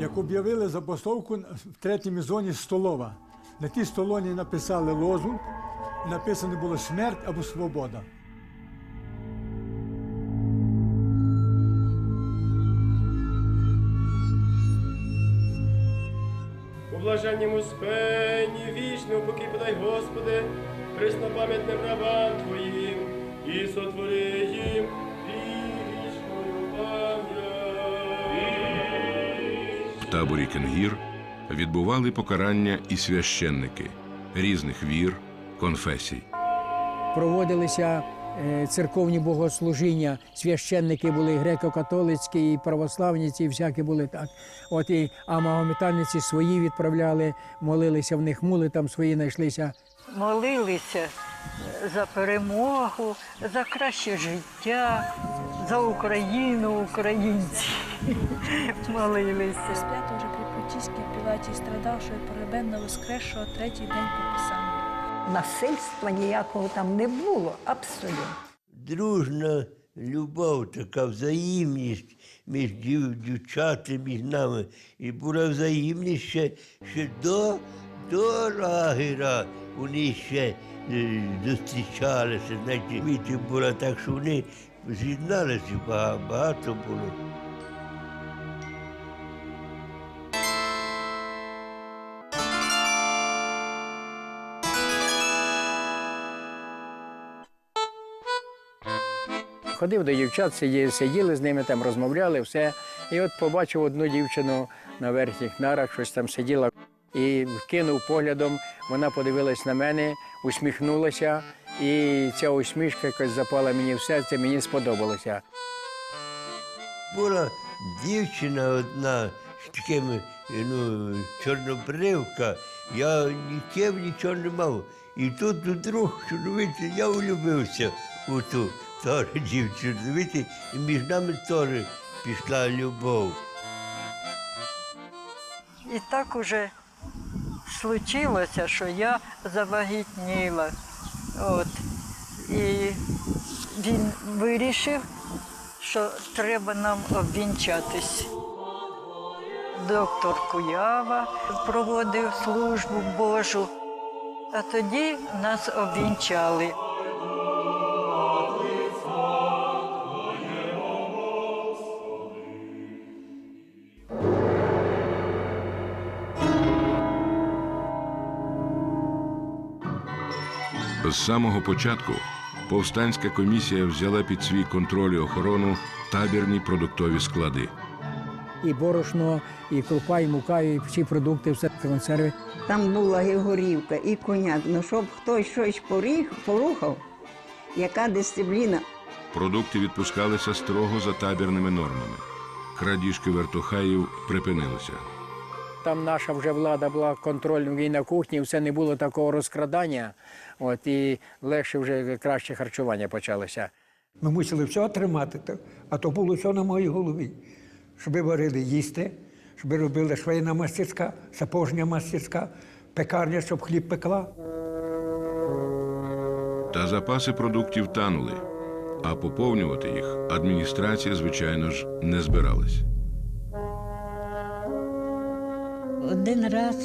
Так об'явили забастовку в третій зоні столова. На тій столоні написали лозунг, написано було смерть або свобода. У блаженнім успенні вічно подай, Господи, преснопам'ятним рабам Твоїм, і сотвори їм вічною пам'ять. Таборі Кенгір відбували покарання і священники різних вір, конфесій. проводилися е, церковні богослужіння, священники були греко-католицькі, і православні, ці всякі були так. От і а магометанниці свої відправляли, молилися в них мули, там свої знайшлися. молилися за перемогу, за краще життя, за Україну, українців. Молилися. При Понтійській Пілаті, страдавши перебенно воскресшого третій день по Писанню. Насильства ніякого там не було, абсолютно. дружна любов, така взаємність між дів, дівчатами, між нами. І була взаємність ще, ще до, до лагера. Вони ще е, зустрічалися. Знаєте, Віті було так, що вони з'єдналися, багато, багато було. Ходив до дівчат, сиділи, з ними, там розмовляли, все. І от побачив одну дівчину на верхніх нарах, щось там сиділа. І кинув поглядом, вона подивилась на мене, усміхнулася, і ця усмішка якось запала мені в серце, мені сподобалося. Була дівчина одна з такими, ну, чорнобривка, я ніким нічого не мав. І тут вдруг, чоловіче, я влюбився у ту теж дівчину, розумієте, і між нами теж пішла любов. І так уже случилося, що я завагітніла. От. І він вирішив, що треба нам обвінчатись. Доктор Куява проводив службу Божу, а тоді нас обвінчали. З самого початку повстанська комісія взяла під свій контроль і охорону табірні продуктові склади. І борошно, і крупа, і мука, і всі продукти, все консерви. Там була і горівка, і коняк. Ну, щоб хтось щось поріг, порухав, яка дисципліна. Продукти відпускалися строго за табірними нормами. Крадіжки вертухаїв припинилися. Там наша вже влада була контрольна і на кухні, все не було такого розкрадання. От, і легше вже краще харчування почалося. Ми мусили все тримати, а то було все на моїй голові. Щоб варили їсти, щоб робили швейна мастерська, сапожня мастерська, пекарня, щоб хліб пекла. Та запаси продуктів танули, а поповнювати їх адміністрація, звичайно ж, не збиралась. Один раз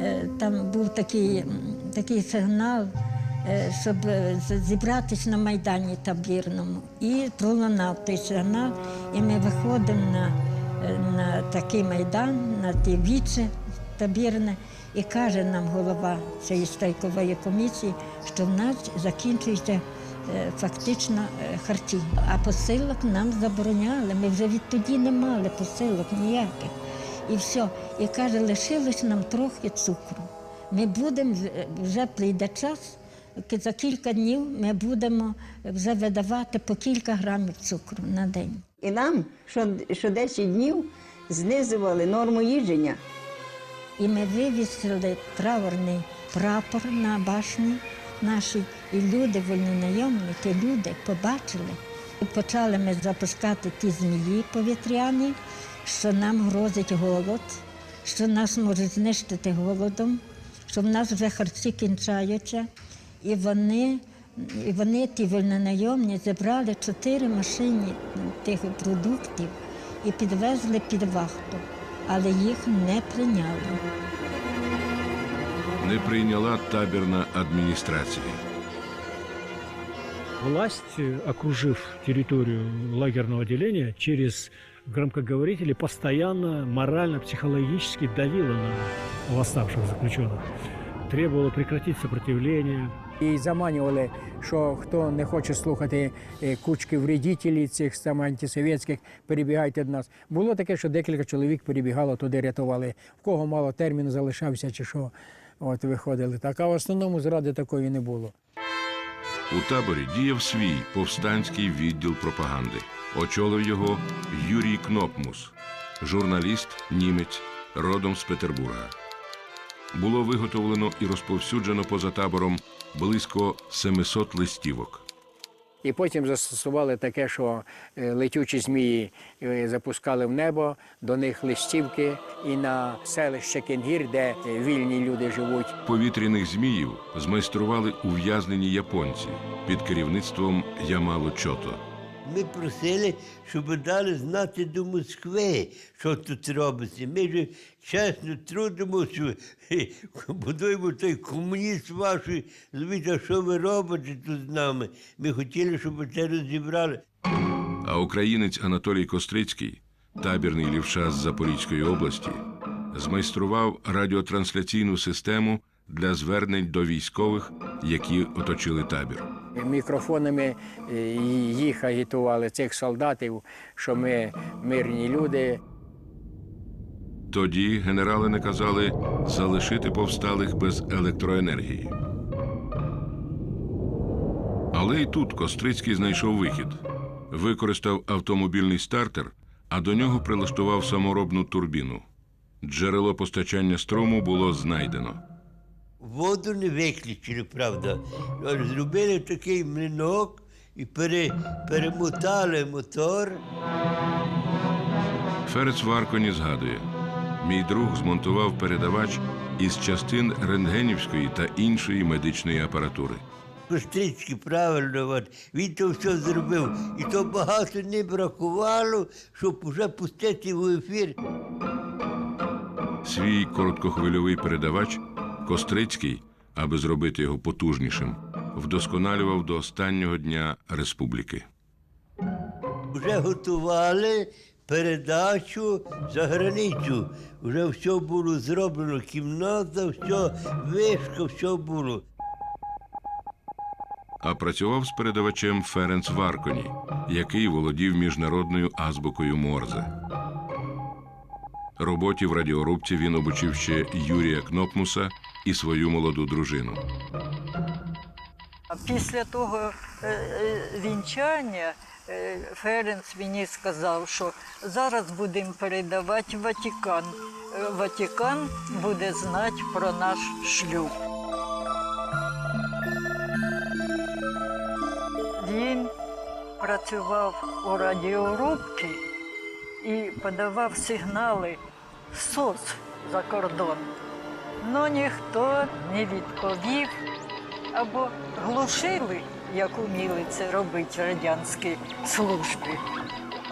е, там був такий, такий сигнал, е, щоб е, з- зібратись на Майдані табірному. І пролунав той сигнал, і ми виходимо на, на такий майдан, на ті віче табірне, і каже нам голова цієї страйкової комісії, що в нас закінчується фактично харчі. А посилок нам забороняли. Ми вже відтоді не мали посилок ніяких. І все. І каже, лишилось нам трохи цукру. Ми будемо, е, вже прийде час, за кілька днів ми будемо вже видавати по кілька грамів цукру на день. І нам що, що 10 днів знизували норму їження. І ми вивісили траурний прапор на башні нашій, і люди, вольнонайомники, люди побачили. І почали ми запускати ті змії повітряні, що нам грозить голод, що нас може знищити голодом, що в нас вже харчі кінчаються. І вони, і вони ті вольнонайомні, зібрали чотири машини тих продуктів і підвезли під вахту. але їх не прийняли. Не прийняла табірна адміністрація. Власть, окружив территорию лагерного отделения, через громкоговорители постоянно морально-психологически давила на восставших заключенных. Требовала прекратить сопротивление, І заманювали, що хто не хоче слухати е, кучки вредителів цих саме антисовєтських, перебігайте до нас. Було таке, що декілька чоловік перебігало туди, рятували. В кого мало термін залишався чи що. От виходили так. А в основному зради такої не було. У таборі діяв свій повстанський відділ пропаганди. Очолив його Юрій Кнопмус, журналіст, німець, родом з Петербурга. Було виготовлено і розповсюджено поза табором близько 700 листівок. І потім застосували таке, що е, летючі змії е, запускали в небо, до них листівки і на селище Кенгір, де е, вільні люди живуть. Повітряних зміїв змайстрували ув'язнені японці під керівництвом Ямало Чото. Ми просили, щоб дали знати до Москви, що тут робиться. Ми ж чесно трудимо, що хе, будуємо той комуніст вашої, звідти, що ви робите тут з нами. Ми хотіли, щоб це розібрали. А українець Анатолій Кострицький, табірний лівша з Запорізької області, змайстрував радіотрансляційну систему для звернень до військових, які оточили табір. Мікрофонами їх агітували, цих солдатів, що ми мирні люди. Тоді генерали наказали залишити повсталих без електроенергії. Але й тут Кострицький знайшов вихід. Використав автомобільний стартер, а до нього прилаштував саморобну турбіну. Джерело постачання струму було знайдено. Воду не виключили, правда. Зробили такий млинок і пере, перемотали мотор. Ферец Варконі згадує: мій друг змонтував передавач із частин рентгенівської та іншої медичної апаратури. Кострицький правильно, от, він то все зробив. І то багато не бракувало, щоб вже пустити в ефір. Свій короткохвильовий передавач Кострицький, аби зробити його потужнішим, вдосконалював до останнього дня республіки. Вже готували передачу за границю. Вже все було зроблено, кімната, все, вишка, все було. А працював з передавачем Ференц Варконі, який володів міжнародною азбукою Морзе. Роботі в радіорубці він обучив ще Юрія Кнопмуса і свою молоду дружину. Після того е, е, вінчання е, Ференц мені сказав, що зараз будемо передавати Ватикан. Ватикан буде знати про наш шлюб. Він працював у радіорубці і подавав сигнали СОС за кордон. Ну ніхто не відповів або глушили, як уміли це робити радянські служби,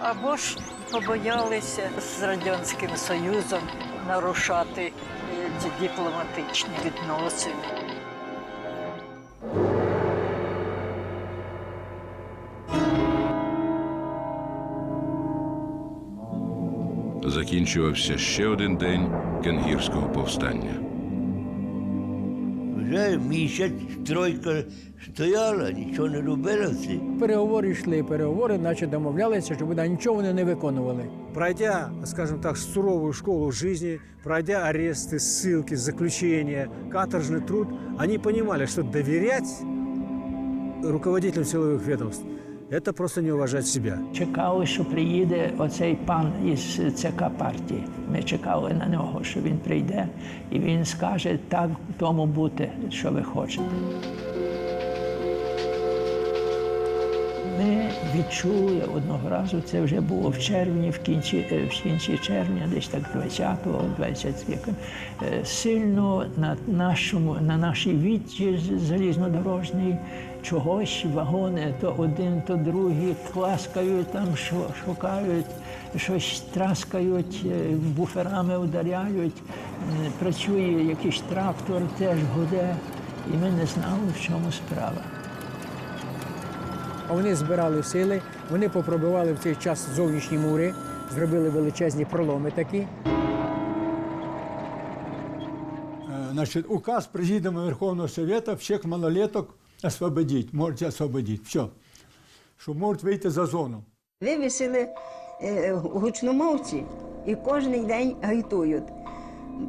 або ж побоялися з Радянським Союзом нарушати е, ці дипломатичні відносини. Закінчувався ще один день кенгірського повстання Вже місяць тройка стояла, нічого не робила все. Переговори йшли, переговори, наче домовлялися, щоб да, нічого вони не виконували. Пройдя, скажем так, суровую школу жизни, пройдя аресты, ссылки, заключения, каторжный труд, они понимали, что доверять руководителям силовых ведомств – это просто не уважать себя. Чекали, що приїде оцей пан із ЦК партії. Ми чекали на нього, що він прийде, і він скаже так тому бути, що ви хочете. Ми відчули одного разу, це вже було в червні, в кінці, е, в кінці червня, десь так 20-го, 23 е, сильно на нашому, на нашій відці залізнодорожній чогось вагони, то один, то другий класкають там, шукають, щось траскають, е, буферами ударяють, працює якийсь трактор, теж гуде, і ми не знали, в чому справа. А вони збирали сили, вони попробували в цей час зовнішні мури, зробили величезні проломи такі. Э, Значит, указ Президиума Верховного Совета всех малолеток освободить, можете освободить, все. Що можуть вийти за зону. Вивісили е, гучномовці і кожен день агітують.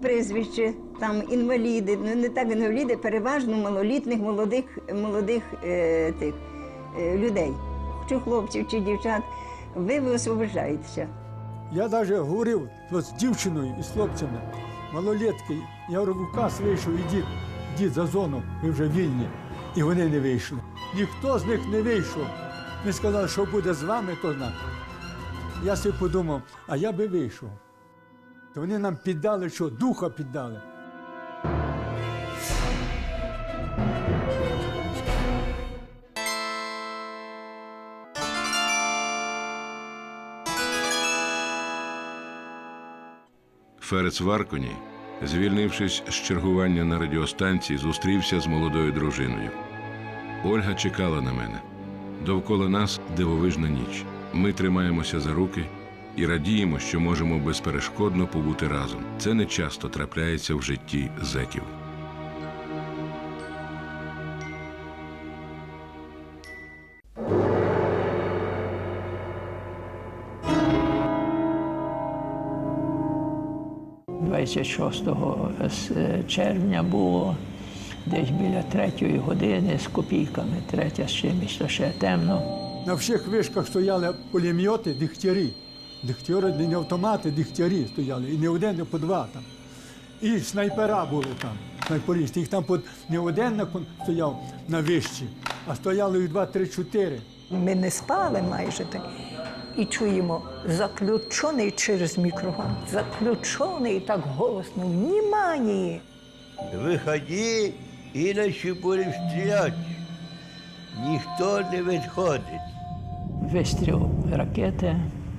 Прізвище, там інваліди, ну не так інваліди, переважно малолітних, молодих, молодих е, тих, е, людей, чи хлопців, чи дівчат. Ви висвобождаєтеся. Я навіть говорив з дівчиною і з хлопцями, малолетки, я говорю, указ вийшов, ідіть, за зону, ви вже вільні. І вони не вийшли. Ніхто з них не вийшов. Вони сказали, що буде з вами, то знак. Я собі подумав, а я би вийшов. То вони нам піддали, що духа піддали. Ферец Варконі, звільнившись з чергування на радіостанції, зустрівся з молодою дружиною. Ольга чекала на мене. Довкола нас дивовижна ніч. Ми тримаємося за руки і радіємо, що можемо безперешкодно побути разом. Це не часто трапляється в житті зеків. – 26 червня було десь біля третьої години з копійками, третя з чимось, то ще темно. На всіх вишках стояли пулемети, дихтярі. Дихтяри, не автомати, дихтярі стояли. І не один, не по два там. І снайпера були там, снайперисти. Їх там не один на стояв на вишці, а стояло їх два, три, чотири. Ми не спали майже так. І чуємо заключений через мікрофон, заключений так голосно, внимание! Виходи, іначе будемо стріляти. Ніхто не відходить. Вистріл ракети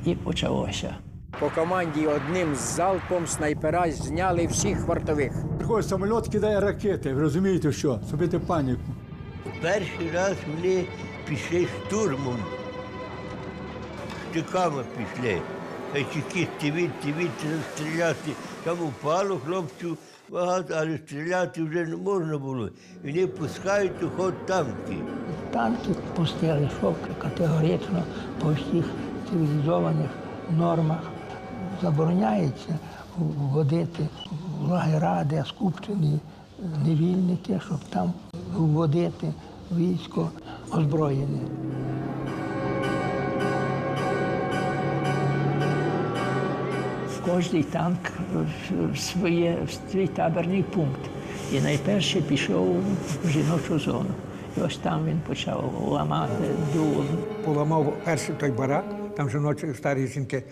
і почалося. По команді одним залпом снайпера зняли всіх вартових. Приходить самоліт, кидає ракети. Ви розумієте, що? Зробити паніку. Перший раз вони пішли штурмом. Штиками пішли. Тільки тивіть, тивіть, стріляти. Там упало хлопців багато, але стріляти вже не можна було. І Вони пускають у ход танки. Танки пустили, що категорично по всіх цивілізованих нормах забороняється вводити в лагера, де скупчені невільники, щоб там вводити військо озброєне. Кожний танк в своє, в свій таборний пункт. І найперше пішов в жіночу зону. І ось там він почав ламати дуло. Поламав перший той барак, там жіночі старі жінки.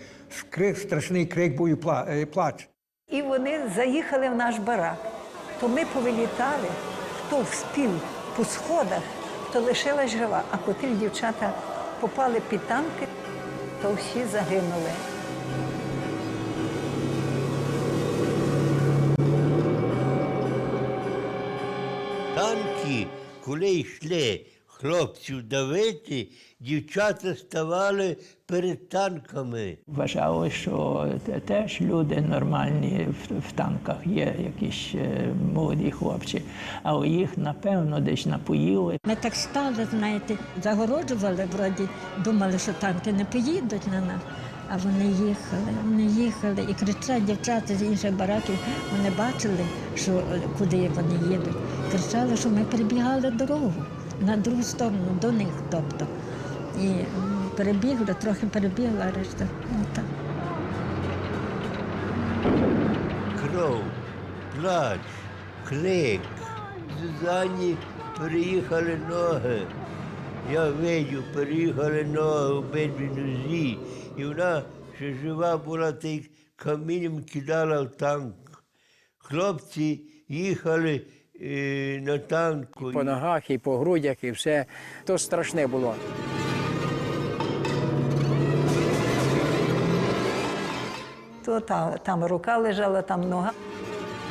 Крик, страшний крик був і е, плач. І вони заїхали в наш барак. То ми повилітали, хто вспів по сходах, то лишилась жива. А котрі дівчата попали під танки, то всі загинули. Коли йшли хлопців давити, дівчата ставали перед танками. Вважали, що те- теж люди нормальні в, в танках є якісь е, молоді хлопці, але їх напевно десь напоїли. Ми так стали, знаєте, загороджували вроді, думали, що танки не поїдуть на нас. А вони їхали, вони їхали і кричать дівчата з інших бараків. Вони бачили, що е, куди вони їдуть. Кричали, що ми перебігали дорогу на другу сторону, до них, тобто. І перебігли, трохи перебігли, а решта. Ну, так. Кров, плач, крик. Зузані переїхали ноги. Я видів, переїхали ноги обидві нозі, і вона ще жива була, та й камінням кидала в танк. Хлопці їхали е, на танку. По ногах і по грудях, і все. То страшне було. То там, там рука лежала, там нога.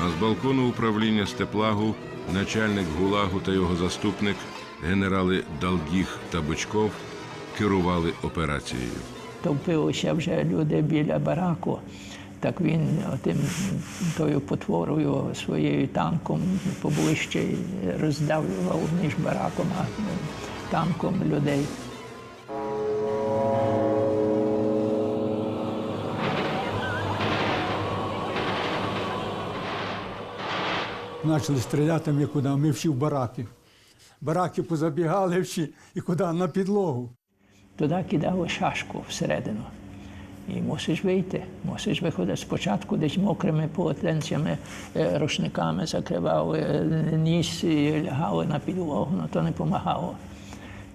А з балкону управління Степлагу начальник ГУЛАГу та його заступник, генерали Далгіх та Бочков, керували операцією. Товпилися вже люди біля бараку. Так він тим тою потворою своєю танком поближче роздавлював між бараком а танком людей. Почали стріляти ми куди, ми всі в бараки. Бараки позабігали всі і куди? На підлогу. Туди кидали шашку всередину. І мусиш вийти, мусиш виходити спочатку десь мокрими полотенцями, е, рушниками закривали е, ніс і лягали на підлогу, але то не допомагало.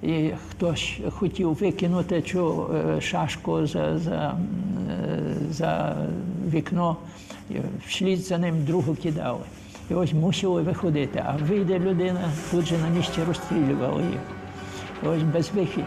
І хтось хотів викинути цю е, шашку за, за, за вікно, і вслід за ним другу кидали. І ось мусили виходити. А вийде людина, тут же на місці розстрілювали їх. Ось безвихід.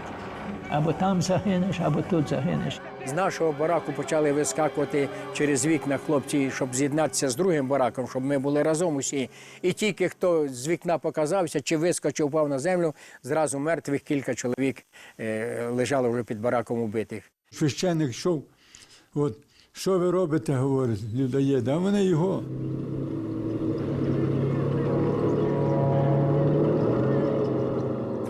Або там загинеш, або тут загинеш. З нашого бараку почали вискакувати через вікна хлопці, щоб з'єднатися з другим бараком, щоб ми були разом усі. І тільки хто з вікна показався чи вискочив, впав на землю, зразу мертвих кілька чоловік е, лежало вже під бараком убитих. Священник йшов, от, що ви робите, говорить людоєд, а вони його.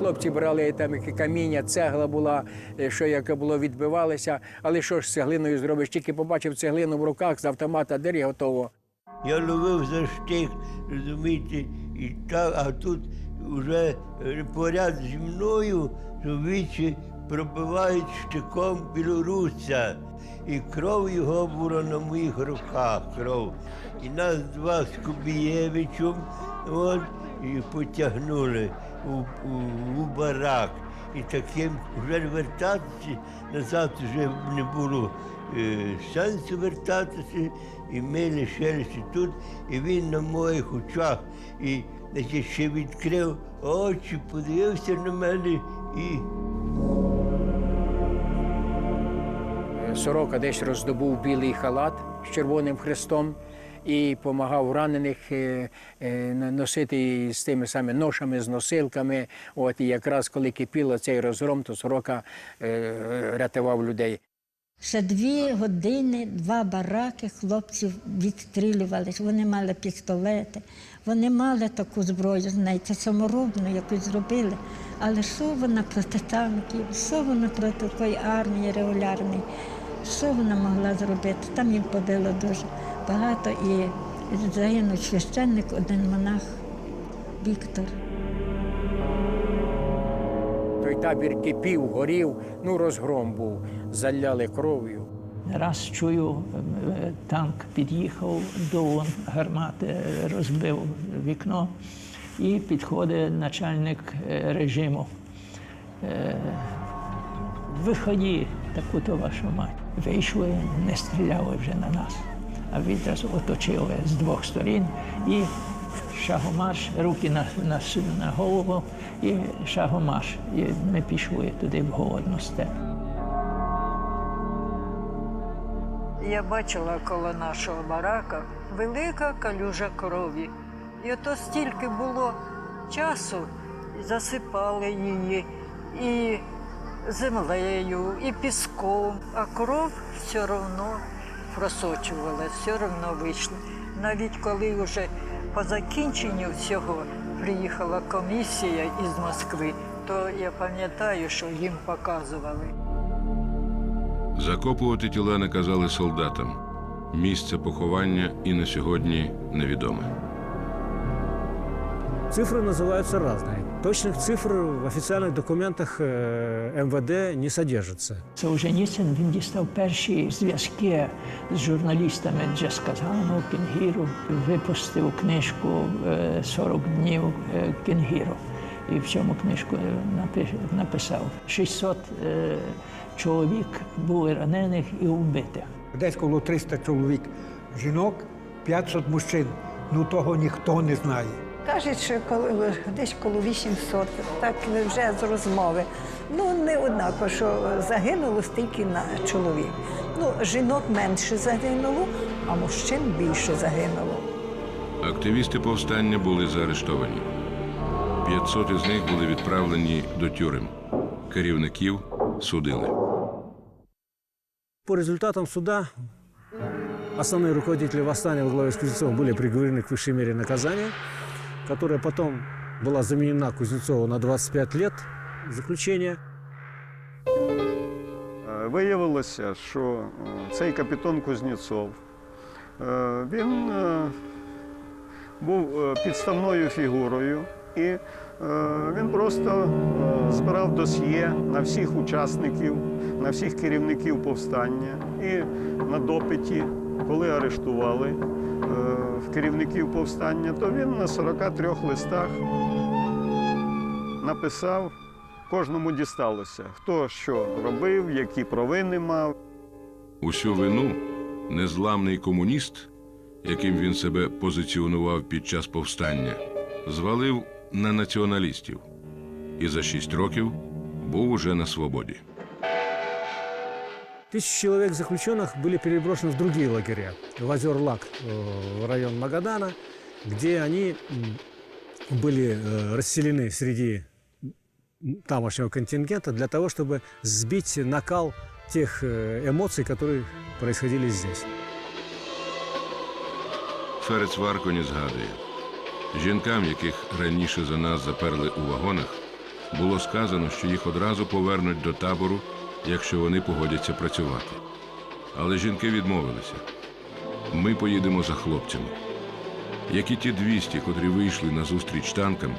Хлопці брали там каміння, цегла була, е, що яке було відбивалося. Але що ж з цеглиною зробиш? Тільки побачив цеглину в руках з автомата, дері готово. Я ловив за штик, розумієте, і так, а тут вже е, поряд зі мною чоловічі пробивають штиком білоруса. І кров його була на моїх руках, кров. І нас два з Кубієвичем от, і потягнули у, у, у барак. І таким вже вертатися назад вже не було е, сенсу вертатися, і ми лишилися тут, і він на моїх очах і значить, ще відкрив очі, подивився на мене і Сорока десь роздобув білий халат з червоним хрестом і допомагав ранених е, е, носити з тими самими ношами, з носилками. От і якраз коли кипіло цей розгром, то сорока е, рятував людей. Ще дві години, два бараки хлопців відстрілювалися. Вони мали пістолети, вони мали таку зброю, знаєте, саморобну якусь зробили. Але що вона проти танків, що вона проти такої армії регулярної, що вона могла зробити? Там їм побило дуже багато і загинув священник, один монах Віктор. Той табір кипів, горів, ну розгром був, заляли кров'ю. Раз чую, е, танк під'їхав, до гармати розбив вікно і підходить начальник е, режиму. Е, Виході, таку то вашу мать. Вийшли, не стріляли вже на нас, а відразу оточили з двох сторін і шагомарш, руки на, на, на голову і шагомарш. І ми пішли туди в голодну степ. Я бачила коло нашого барака велика калюжа крові. І ото стільки було часу, засипали її і землею, і піском, а кров все одно просочувалася, все одно вийшла. Навіть коли вже по закінченню всього приїхала комісія із Москви, то я пам'ятаю, що їм показували. Закопувати тіла наказали солдатам. Місце поховання і на сьогодні невідоме. Цифры называются разные. Точных цифр в официальных документах э, МВД не содержится. Солженіцин він дістав перші зв'язки з журналістами Джесказану, Кенгіру, випустив книжку е, «40 днів е, Кенгіру. і в цьому книжку е, напи- написав. 600 е, чоловік були ранених і вбитих. Десь коло 300 чоловік жінок, 500 мужчин. Ну того ніхто не знає. Кажуть, що коли, десь коло 800, так вже з розмови. Ну, не однаково, що загинуло стільки на чоловік. Ну, жінок менше загинуло, а мужчин більше загинуло. Активісти повстання були заарештовані. 500 із них були відправлені до тюрем. Керівників судили. По результатам суда основные руководители восстания во главе с Кузнецовым были приговорены к высшей мере наказания, которая потом была заменена Кузнецову на 25 лет заключения. Е, Виявилося, що е, цей капітан Кузнєцов, він був підставною фігурою і е, він просто е, збирав досьє на всіх учасників, на всіх керівників повстання. І на допиті, коли арештували е, керівників повстання, то він на 43 листах написав Кожному дісталося, хто що робив, які провини мав. Усю вину незламний комуніст, яким він себе позиціонував під час повстання, звалив на націоналістів і за шість років був уже на свободі. Тысячи человек заключенных были переброшены в другие лагеря, в Озер-Лак, э, в район Магадана, где они м, были э, расселены среди тамошнего контингента для того, чтобы сбить накал тех э, эмоций, которые происходили здесь. Ферец Варконі згадує, жінкам, яких раніше за нас заперли у вагонах, було сказано, що їх одразу повернуть до табору, якщо вони погодяться працювати. Але жінки відмовилися. Ми поїдемо за хлопцями. Як і ті 200, котрі вийшли на зустріч танкам,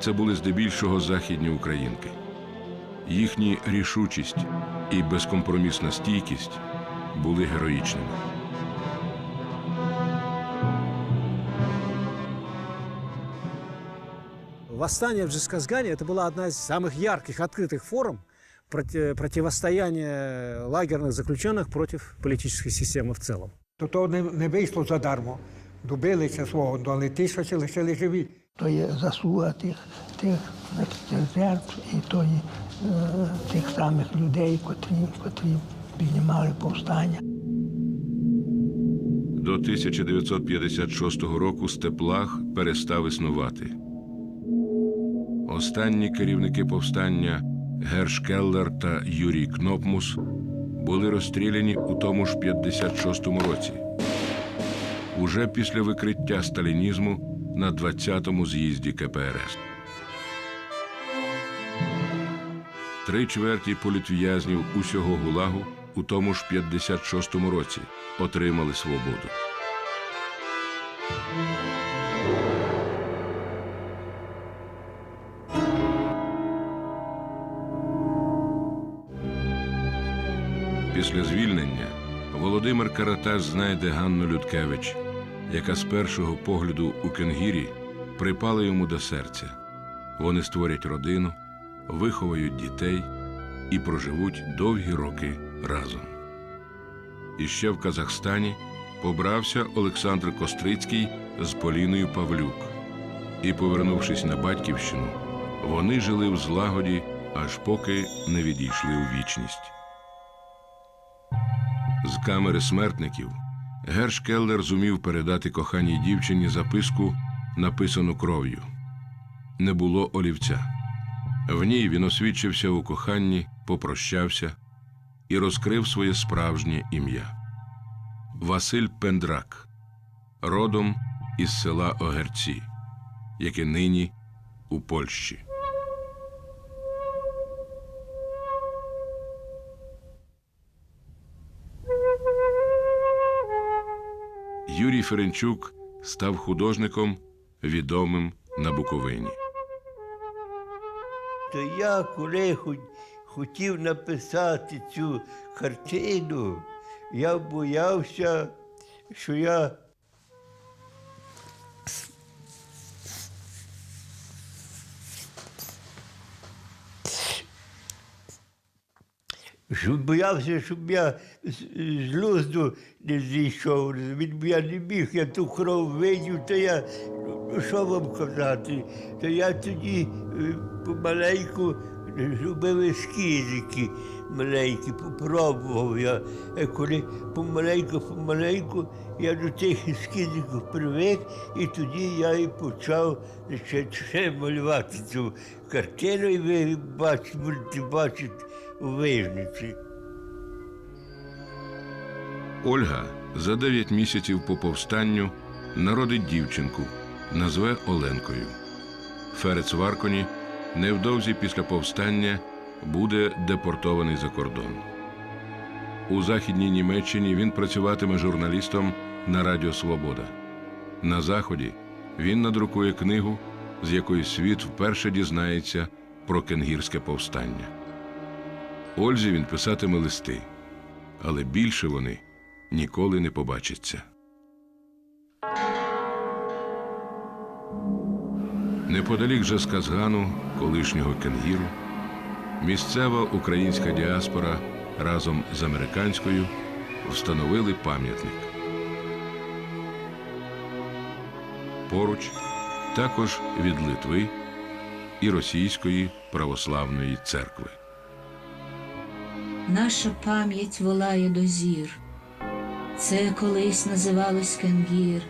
це були здебільшого західні українки. Їхні рішучість і безкомпромісна стійкість були героїчними. Восстание в Джисказгане – это была одна из самых ярких, открытых форм проти- противостояния лагерных заключенных против политической системы в целом. То то не, не вийшло задармо. Добилися свого, ну, але тисячі лишили живі. То є заслуга тих, тих, тих жертв і тої, е, тих самих людей, котрі, котрі піднімали повстання. До 1956 року степлаг перестав існувати. Останні керівники повстання Герш Келлер та Юрій Кнопмус були розстріляні у тому ж 56-му році. Уже після викриття сталінізму на 20-му з'їзді КПРС. Три чверті політв'язнів усього гулагу у тому ж 56-му році отримали свободу. Після звільнення Володимир Караташ знайде Ганну Людкевич, яка з першого погляду у Кенгірі припала йому до серця. Вони створять родину, виховають дітей і проживуть довгі роки разом. І ще в Казахстані побрався Олександр Кострицький з Поліною Павлюк. І, повернувшись на батьківщину, вони жили в злагоді, аж поки не відійшли у вічність. Камери смертників Герш Келлер зумів передати коханій дівчині записку, написану кров'ю. Не було олівця. В ній він освідчився у коханні, попрощався і розкрив своє справжнє ім'я Василь Пендрак, родом із села Огерці, яке нині у Польщі. Юрій Ференчук став художником, відомим на Буковині. То я, коли хот- хотів написати цю картину, я боявся, що я що боявся, щоб я з, з не зійшов. Він я не міг, я ту кров видів, то я, ну що вам казати, то я тоді е, помаленьку робив ескізики маленькі, попробував я. А коли помаленьку, помаленьку, я до тих ескізиків привик, і тоді я і почав ще, ще малювати цю картину, і ви бачите, будете бачити вижниці. Ольга за 9 місяців по повстанню народить дівчинку, назве Оленкою. Ферец Варконі невдовзі після повстання буде депортований за кордон. У Західній Німеччині він працюватиме журналістом на Радіо Свобода. На Заході він надрукує книгу, з якої світ вперше дізнається про кенгірське повстання. Ользі він писатиме листи, але більше вони ніколи не побачаться. Неподалік же з Казгану, колишнього Кенгіру, місцева українська діаспора разом з американською встановили пам'ятник. Поруч також від Литви і Російської православної церкви. Наша пам'ять волає до зір. Це колись називалось Кенгір,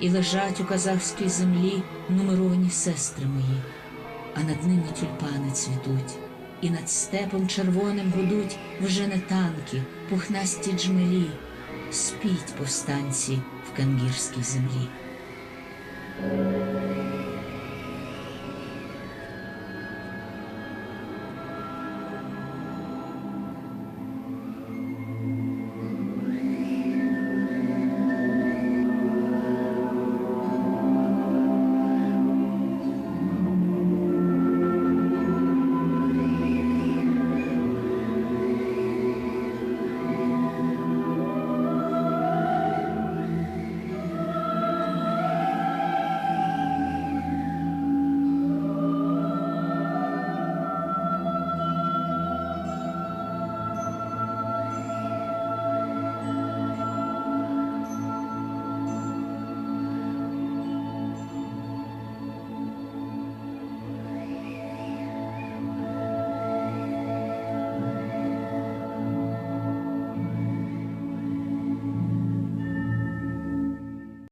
і лежать у казахській землі нумеровані сестри мої, а над ними тюльпани цвітуть, і над степом червоним гудуть вже не танки, пухнасті джмелі. Спіть повстанці в кангірській землі.